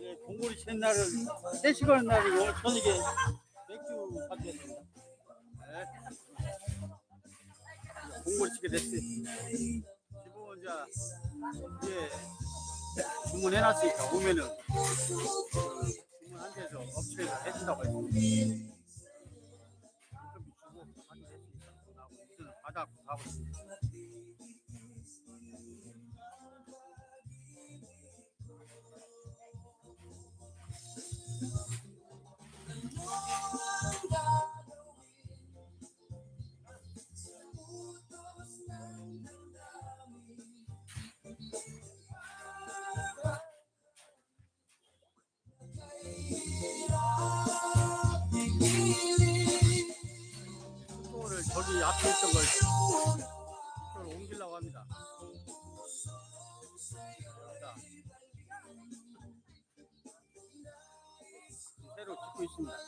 예, 공고리 치는 날은 3시간 날이 오늘 저녁에 공고리 치게 됐지. 지금 이제 예, 주문해놨으니까 오면은 주문한 데서 업체에서 해준다고 했습니다. 인건비 주고 하기로 했으니까 나하고 이제는 받아갖고 가고 있습니다. 앞에 있던 걸 숙소를 옮기려고 합니다. 자, 새로 짓고 있습니다. 이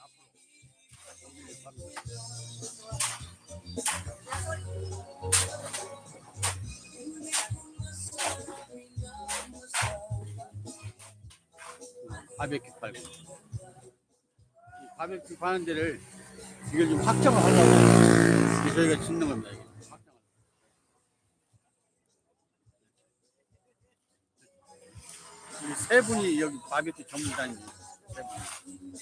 앞으로 옮기려고 합니다. 바베큐 팔고 이 바베큐 파는 데를 이걸 좀 확정을 하려고 저희가 짓는 겁니다. 이게. 이세 분이 여기 바베큐 전문가입니다. 세 분.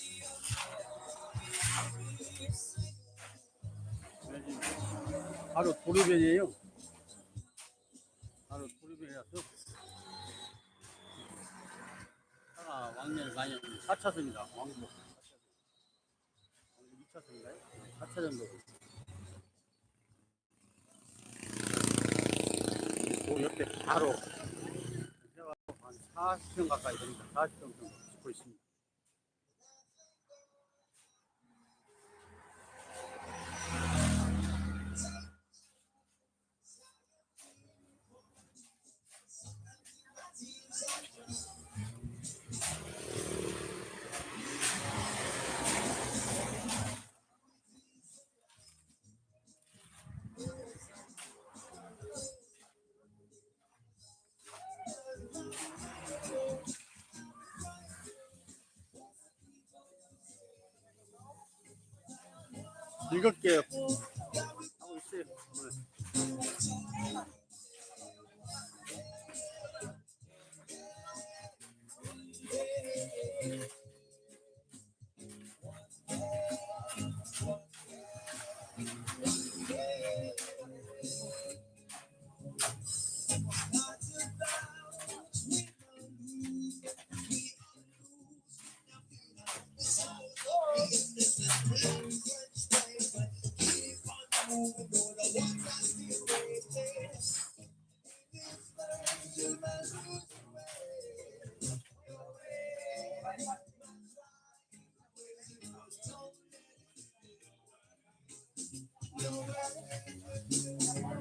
바로 도로변이에요. 바로 도로변이라서 차가 왕래를 많이 합니다. 4차선입니다. 왕복. 2차선인가요? 4차선 도로. 그 옆에 바로 한 40평 가까이 됩니다. 40평 정도 짓고 있습니다. 즐겁게 하고 있어요. 오늘.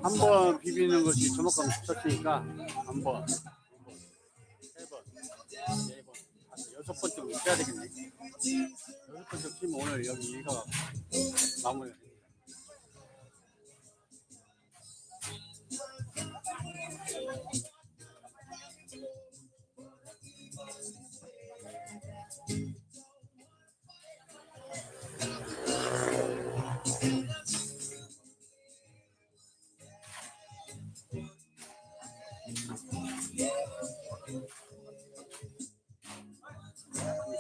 한 번 비비는 것이 주먹감 붙었으니까 한 번, 세 번, 네 번, 다섯, 여섯 번쯤 해야 되겠네. 여섯 번쯤 치면 오늘 여기 일가 마무리.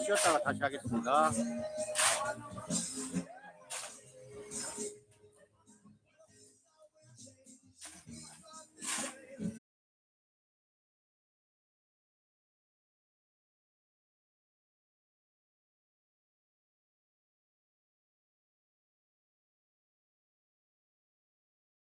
쉬었다가 다시 하겠습니다.